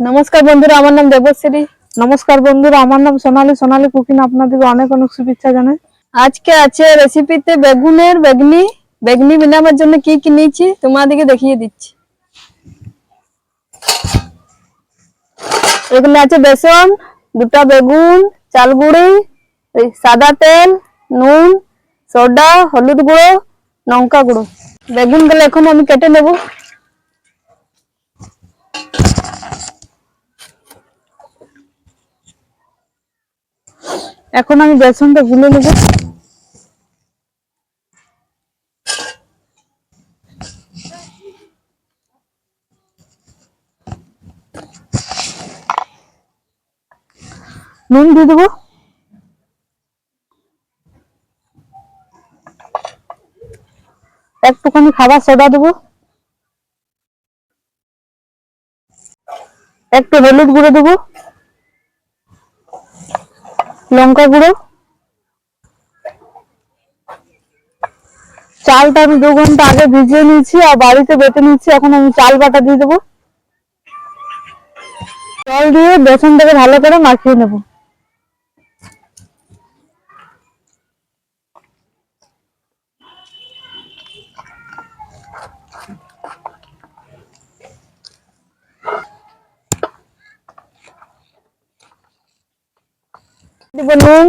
নমস্কার বন্ধুরা, আমার নাম দেবশ্রী। নমস্কার বন্ধুরা, আমার নাম সোনালি। সোনালি কুকিং আপনাদের অনেক অনেক শুভেচ্ছা জানাই। আজকে আছে রেসিপিতে বেগুনের বেগনি। বেগনি বানাবার জন্য কি কি নিয়েছি তোমাদেরকে দেখিয়ে দিচ্ছি। এখানে আছে বেসন, দুটা বেগুন, চাল গুঁড়ি সাদা তেল, নুন, সোডা, হলুদ গুঁড়ো, লঙ্কা গুঁড়ো। বেগুনগুলো এখন আমি কেটে নেব। এখন আমি বেসনটা গুলে নেব। নুন দিয়ে দেবো। একটুখানি খাবার সোডা দেবো। একটু হলুদ গুঁড়ো দেবো। লঙ্কা গুঁড়ো। চালটা আমি দু ঘণ্টা আগে ভিজিয়ে নিয়েছি আর বাড়িতে বেটে নিচ্ছি এখন আমি চাল বাটা দিয়ে দেবো। জল দিয়ে বেসনটাকে ভালো করে মাখিয়ে নেব। দিব নুন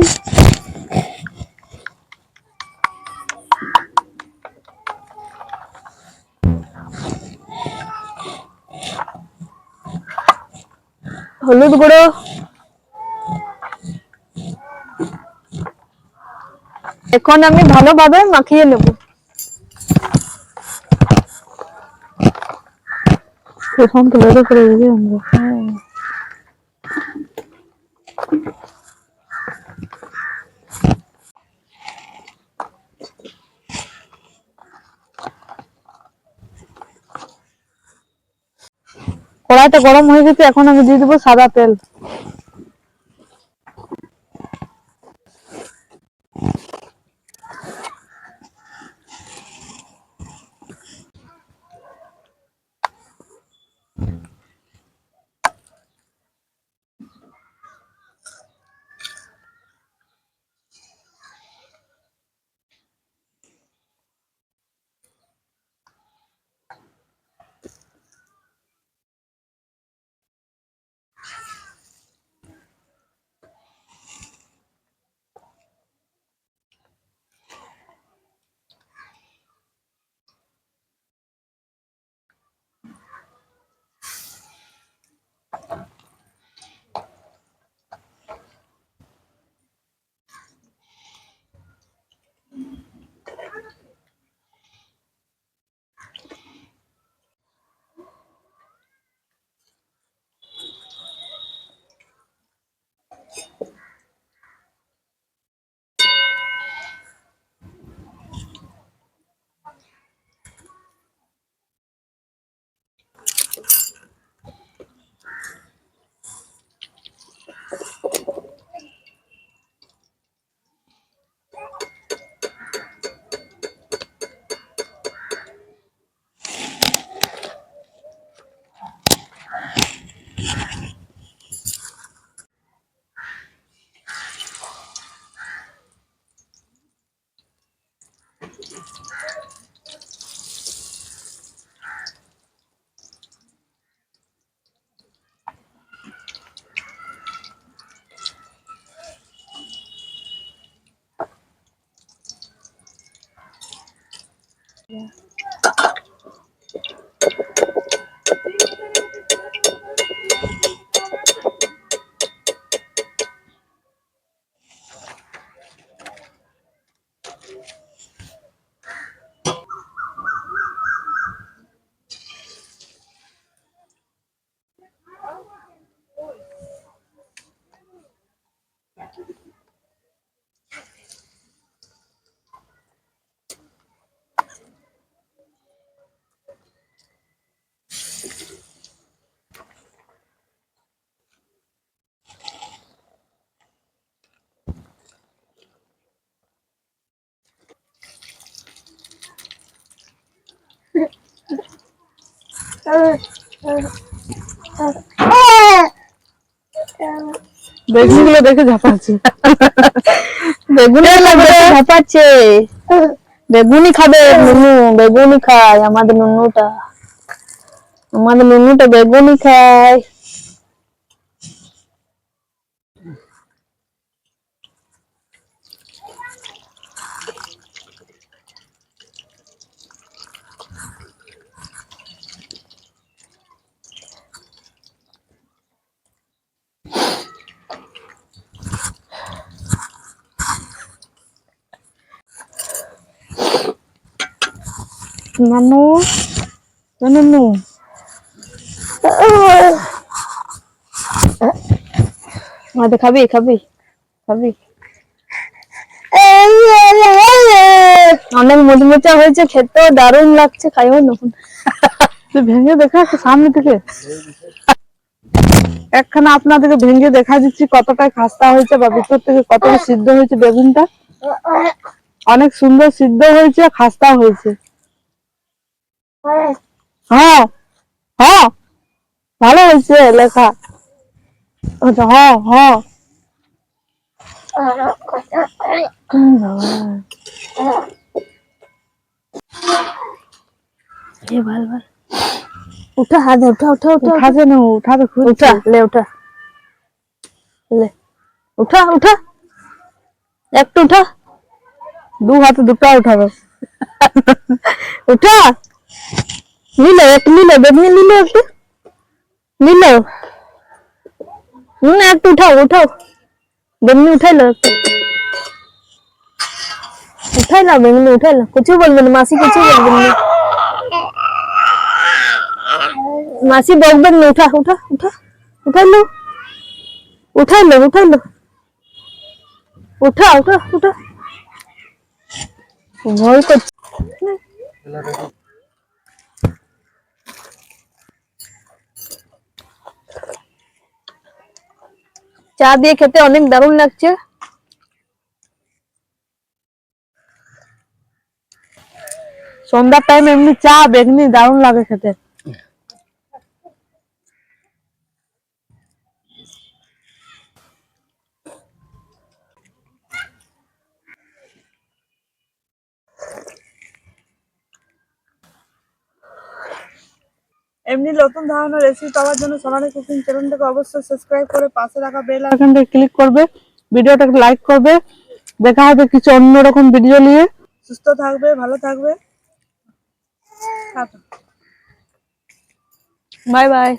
হলুদ গুঁড়ো এখন আমি ভালোভাবে মাখিয়ে নেব। এখন তুলে করে দিবি আমরা হ্যাঁ। কড়াইটা গরম হয়ে গেছে এখন আমি দিয়ে দেবো সাদা তেল। Glória. বেগুনগুলো দেখে ঝাপাচ্ছে। বেগুন ঝাপাচ্ছে। বেগুনই খাবে নুনু বেগুনি খায় আমাদের নুনুটা। আমাদের নুনুটা বেগুনই খায়। নানু খাবি খাবি খাবি। অনেক মুচমুচা হয়েছে, খেতেও দারুণ লাগছে, খাইও নতুন তুই ভেঙে দেখা সামনে থেকে। একখানা আপনাদেরকে ভেঙে দেখা দিচ্ছি, কতটা খাস্তা হয়েছে বা ভিতর থেকে কতটা সিদ্ধ হয়েছে বেগুনটা। অনেক সুন্দর সিদ্ধ হয়েছে, খাস্তা হয়েছে। হ্যাঁ হ্যাঁ ভালো হয়েছে লেখা। আচ্ছা, হ্যাঁ হ্যাঁ। ভালো উঠা লে উঠা। লে উঠা উঠা। একটু উঠা। দু হাতে দুটা উঠাবে উঠা। લીલો એક લીલો બંને લીલો છે લીલો ના એક ઉઠાવ ઉઠાવ બંને ઉઠાઈ લો उठा ला बेंगलू उठा ला कुछ बोल बन मासी कुछ बोल बन मासी बोल बन उठा उठा उठा उठा लो उठा लो उठा लो उठा उठा उठा बहुत कुछ চা দিয়ে খেতে অনেক দারুণ লাগছে। সন্ধ্যার টাইম এমনি চা বেগনি দারুণ লাগে খেতে। এমনি নতুন ধরনের রেসিপি পাওয়ার জন্য সোনালী কুকিং চ্যানেলটাকে অবশ্যই সাবস্ক্রাইব করে পাশে রাখা বেল আইকনটা ক্লিক করবে ভিডিওটাকে লাইক করবে দেখা হবে কিছু অন্যরকম ভিডিও নিয়ে। সুস্থ থাকবে ভালো থাকবে। Bye bye